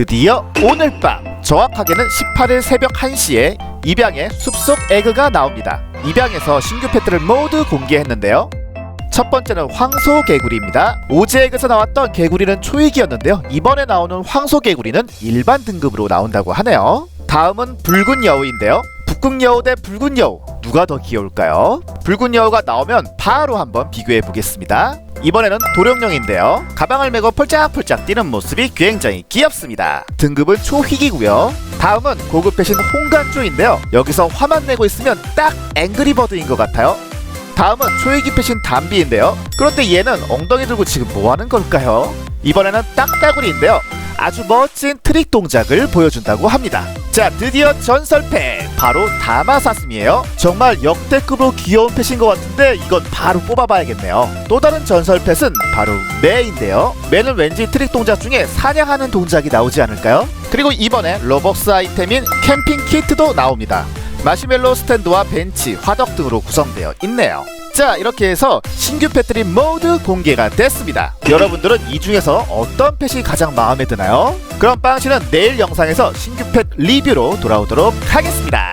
드디어 오늘 밤 정확하게는 18일 새벽 1시에 입양의 숲속 에그가 나옵니다. 입양에서 신규 펫들을 모두 공개했는데요. 첫 번째는 황소 개구리입니다. 오즈에그에서 나왔던 개구리는 초이기였는데요. 이번에 나오는 황소 개구리는 일반 등급으로 나온다고 하네요. 다음은 붉은 여우인데요. 북극 여우 대 붉은 여우 누가 더 귀여울까요? 붉은 여우가 나오면 바로 한번 비교해 보겠습니다. 이번에는 도룡령인데요. 가방을 메고 펄짝펄짝 뛰는 모습이 굉장히 귀엽습니다. 등급은 초희기고요. 다음은 고급 패신 홍간조인데요. 여기서 화만 내고 있으면 딱 앵그리버드인 것 같아요. 다음은 초이기 패신 담비인데요. 그런데 얘는 엉덩이 들고 지금 뭐 하는 걸까요? 이번에는 딱따구리인데요. 아주 멋진 트릭 동작을 보여준다고 합니다. 자, 드디어 전설 펫 바로 다마사슴이에요. 정말 역대급으로 귀여운 펫인 것 같은데 이건 바로 뽑아봐야겠네요. 또 다른 전설 펫은 바로 매인데요. 매는 왠지 트릭 동작 중에 사냥하는 동작이 나오지 않을까요? 그리고 이번에 로벅스 아이템인 캠핑 키트도 나옵니다. 마시멜로 스탠드와 벤치, 화덕 등으로 구성되어 있네요. 자, 이렇게 해서 신규 펫들이 모두 공개가 됐습니다. 여러분들은 이 중에서 어떤 펫이 가장 마음에 드나요? 그럼 빵씨는 내일 영상에서 신규 펫 리뷰로 돌아오도록 하겠습니다.